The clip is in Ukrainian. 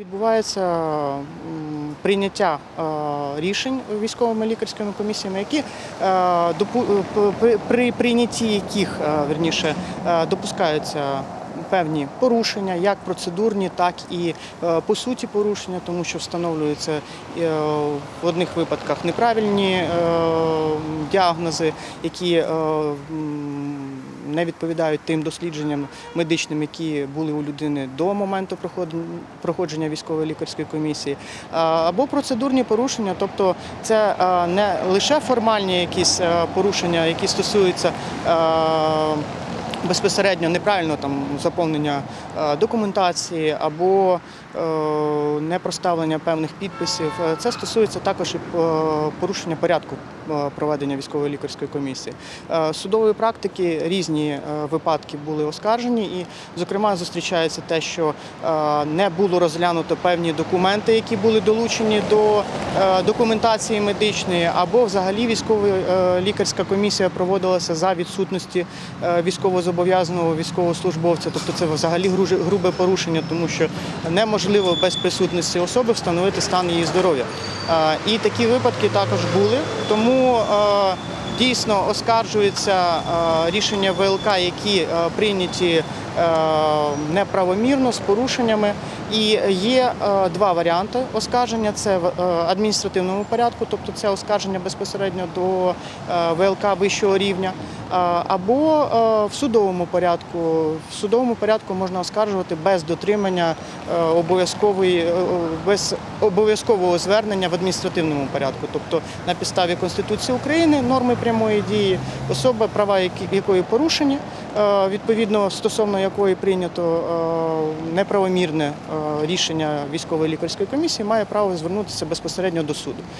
Відбувається прийняття е, рішень військовими лікарськими комісіями, які е, допу- при- при прийнятті яких е, верніше е, допускаються. Певні порушення, як процедурні, так і е, по суті порушення, тому що встановлюються е, в одних випадках неправильні е, діагнози, які е, не відповідають тим дослідженням медичним, які були у людини до моменту проходження- військової лікарської комісії, або процедурні порушення, тобто це не лише формальні якісь порушення, які стосуються. Безпосередньо неправильно там заповнення е, документації або е, непроставлення певних підписів. Е, Це стосується також і порушення порядку проведення військової лікарської комісії. Судової практики різні випадки були оскаржені, і, зокрема, зустрічається те, що не було розглянуто певні документи, які були долучені до документації медичної, або взагалі військова е, лікарська комісія проводилася за відсутності е, військовозобов'язаного військовослужбовця. Тобто це взагалі грубе порушення, тому що неможливо без присутності особи встановити стан її здоров'я. І такі випадки також були. Тому дійсно оскаржуються е, рішення ВЛК, які прийняті неправомірно з порушеннями. І є два варіанти оскарження: це в адміністративному порядку, тобто це оскарження безпосередньо до ВЛК вищого рівня, або е, в судовому порядку. В судовому порядку можна оскаржувати без дотримання е, обов'язкової е, без обов'язкового звернення в адміністративному порядку, тобто на підставі Конституції України, норми прямої дії, особа, права якої порушені, відповідно стосовно якої прийнято неправомірне рішення військової лікарської комісії, має право звернутися безпосередньо до суду.